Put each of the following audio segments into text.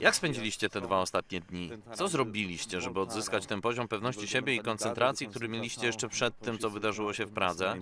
Jak spędziliście te dwa ostatnie dni? Co zrobiliście, żeby odzyskać ten poziom pewności siebie i koncentracji, który mieliście jeszcze przed tym, co wydarzyło się w Pradze?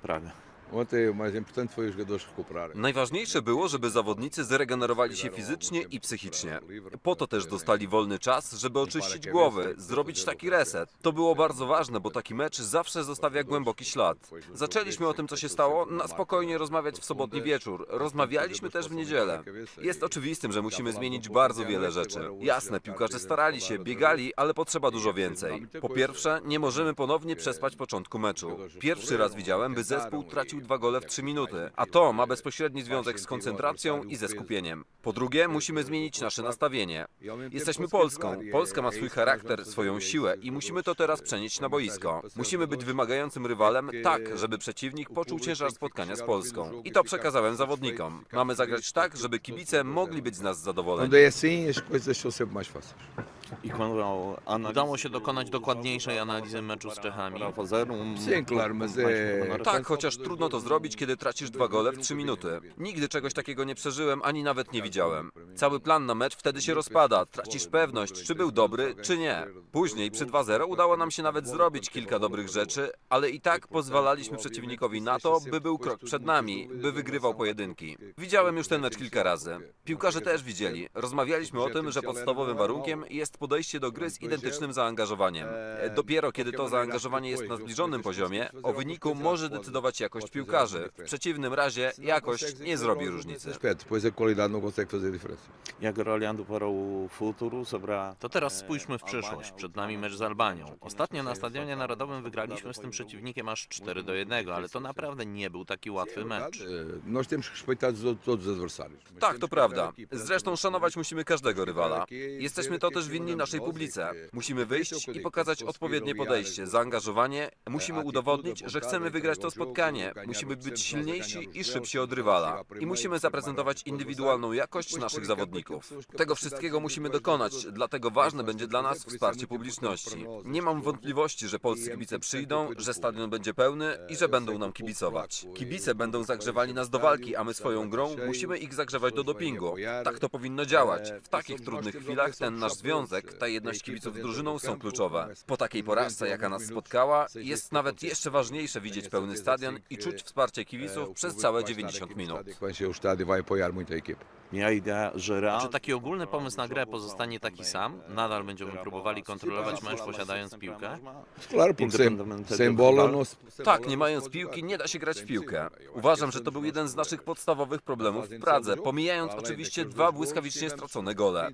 Najważniejsze było, żeby zawodnicy zregenerowali się fizycznie i psychicznie. Po to też dostali wolny czas, żeby oczyścić głowy, zrobić taki reset. To było bardzo ważne, bo taki mecz zawsze zostawia głęboki ślad. Zaczęliśmy o tym, co się stało, na spokojnie rozmawiać w sobotni wieczór. Rozmawialiśmy też w niedzielę. Jest oczywistym, że musimy zmienić bardzo wiele rzeczy. Jasne, piłkarze starali się, biegali, ale potrzeba dużo więcej. Po pierwsze, nie możemy ponownie przespać początku meczu. Pierwszy raz widziałem, by zespół tracił dwa gole w trzy minuty, a to ma bezpośredni związek z koncentracją i ze skupieniem. Po drugie, musimy zmienić nasze nastawienie. Jesteśmy Polską. Polska ma swój charakter, swoją siłę i musimy to teraz przenieść na boisko. Musimy być wymagającym rywalem tak, żeby przeciwnik poczuł ciężar spotkania z Polską. I to przekazałem zawodnikom. Mamy zagrać tak, żeby kibice mogli być z nas zadowoleni. Quando é assim, as coisas são sempre mais. Udało się dokonać dokładniejszej analizy meczu z Czechami. Tak, chociaż trudno to zrobić, kiedy tracisz dwa gole w trzy minuty. Nigdy czegoś takiego nie przeżyłem, ani nawet nie widziałem. Cały plan na mecz wtedy się rozpada, tracisz pewność, czy był dobry, czy nie. Później, przy 2-0, udało nam się nawet zrobić kilka dobrych rzeczy, ale i tak pozwalaliśmy przeciwnikowi na to, by był krok przed nami, by wygrywał pojedynki. Widziałem już ten mecz kilka razy. Piłkarze też widzieli. Rozmawialiśmy o tym, że podstawowym warunkiem jest podejście do gry z identycznym zaangażowaniem. E, Dopiero kiedy to zaangażowanie jest na zbliżonym poziomie, o wyniku może decydować jakość piłkarzy. W przeciwnym razie jakość nie zrobi różnicy. aspecto, depois a qualidade não consegue fazer diferença. E agora olhando para o futuro, sobre a To teraz spójrzmy w przyszłość. Przed nami mecz z Albanią. Ostatnio na Stadionie Narodowym wygraliśmy z tym przeciwnikiem aż 4 do 1, ale to naprawdę nie był taki łatwy mecz. Tak, temos to prawda. Zresztą szanować musimy każdego rywala. Jesteśmy to też winni naszej publice. Musimy wyjść i pokazać odpowiednie podejście, zaangażowanie. Musimy udowodnić, że chcemy wygrać to spotkanie. Musimy być silniejsi i szybsi od rywala. I musimy zaprezentować indywidualną jakość naszych zawodników. Tego wszystkiego musimy dokonać, dlatego ważne będzie dla nas wsparcie publiczności. Nie mam wątpliwości, że polscy kibice przyjdą, że stadion będzie pełny i że będą nam kibicować. Kibice będą zagrzewali nas do walki, a my swoją grą musimy ich zagrzewać do dopingu. Tak to powinno działać. W takich trudnych chwilach ten nasz związek, ta jedność kibiców z drużyną są kluczowe. Po takiej porażce, jaka nas spotkała, jest nawet jeszcze ważniejsze widzieć pełny stadion i czuć wsparcie kibiców przez całe 90 minut. E. Czy taki ogólny pomysł na grę pozostanie taki sam? Nadal będziemy próbowali kontrolować mecz posiadając piłkę? Tak, nie mając piłki nie da się grać w piłkę. Uważam, że to był jeden z naszych podstawowych problemów w Pradze, pomijając oczywiście dwa błyskawicznie stracone gole.